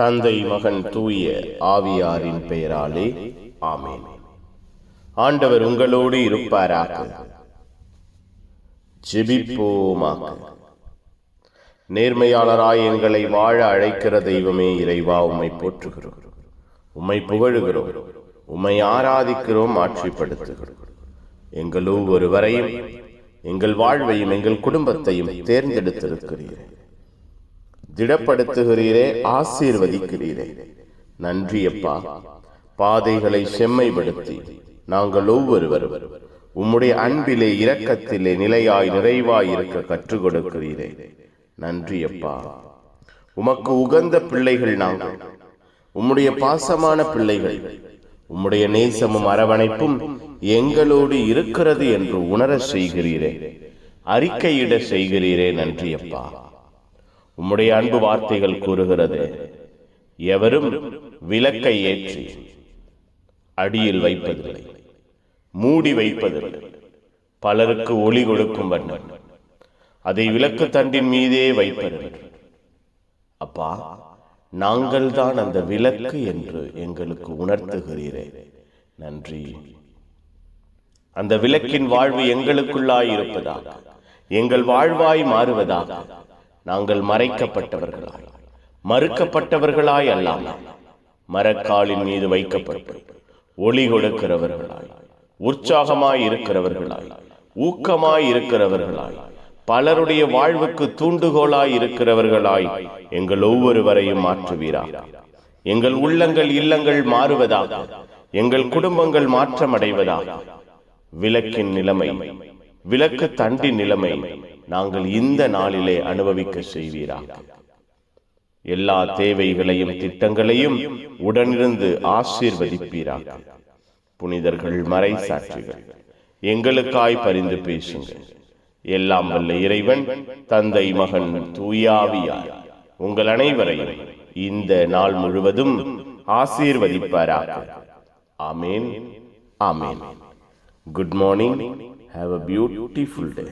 தந்தை மகன் தூய ஆவியாரின் பெயராலே ஆமென். ஆண்டவர் உங்களோடு இருப்பாராக. ஜெபிப்போமாக. நேர்மையாளராய் எங்களை வாழ அழைக்கிற தெய்வமே இறைவா உம்மை போற்றுகிறோம். உம்மை புகழுகிறோம். உம்மை ஆராதிக்கிறோம் ஆட்சிப்படுத்துகிறோம் எங்கள் ஒவ்வொருவரையும் எங்கள் வாழ்வையும் எங்கள் குடும்பத்தையும் தேர்ந்தெடுத்திருக்கிறீரே. திடப்படுத்துகிறீரே ஆசீர்வதிக்கிறீரே. நன்றி அப்பா. பாதைகளை செம்மைப்படுத்தி நாங்கள் ஒவ்வொருவரும் உம்முடைய அன்பிலே இரக்கத்திலே நிலையாய் நிறைவாய் இருக்க கற்றுக் கொடுக்கிறீரே நன்றி அப்பா. உமக்கு உகந்த பிள்ளைகள் நாங்கள். உம்முடைய பாசமான பிள்ளைகள். உம்முடைய நேசமும் அரவணைப்பும் எங்களோடு இருக்கிறது என்று உணர செய்கிறீரே. அறிக்கையிட செய்கிறீரே. நன்றி அப்பா. உம்முடைய அன்பு வார்த்தைகள் கூறுகிறது. எவரும் விளக்கை ஏற்றி அடியில் வைப்பதில்லை மூடி வைப்பதில்லை பலருக்கு ஒளி கொடுக்கும் வண்ணம். அதை விளக்கு தண்டின் மீதே வைப்பதில்லை. அப்பா நாங்கள் தான் அந்த விளக்கு என்று எங்களுக்கு உணர்த்துகிறீரே. நன்றி. அந்த விளக்கின் வாழ்வு எங்களுக்குள்ளாய் இருப்பதாக எங்கள் வாழ்வாய் மாறுவதாக நாங்கள் மறைக்கப்பட்டவர்களாய். மறுக்கப்பட்டவர்களாய் அல்லாமல் மரக்காலின் மீது வைக்கப்பட்டு ஒளி கொடுக்கிறவர்களாய் உற்சாகமாய் இருக்கிறவர்களாய் ஊக்கமாய் இருக்கிறவர்களாய் பலருடைய வாழ்வுக்கு தூண்டுகோலாய் இருக்கிறவர்களாய் எங்கள் ஒவ்வொருவரையும் மாற்றுவீரா. எங்கள் உள்ளங்கள் இல்லங்கள் மாறுவதாக எங்கள் குடும்பங்கள் மாற்றமடைவதாக. விளக்கின் நிலைமை விளக்கு தண்டின் நிலைமை நாங்கள் இந்த நாளிலே அனுபவிக்க செய்வீராக. எல்லா தேவைகளையும் திட்டங்களையும் உடனிருந்து ஆசீர்வதிப்பீராக. புனிதர்கள் மறை சாட்சிகள் எங்களுக்காய் பரிந்து பேசுங்கள். எல்லாம் வல்ல இறைவன் தந்தை மகன் தூயாவியார் உங்கள் அனைவரையும் இந்த நாள் முழுவதும் ஆசீர்வதிப்பாராக. ஆமேன். ஆமேன். Good morning have a beautiful day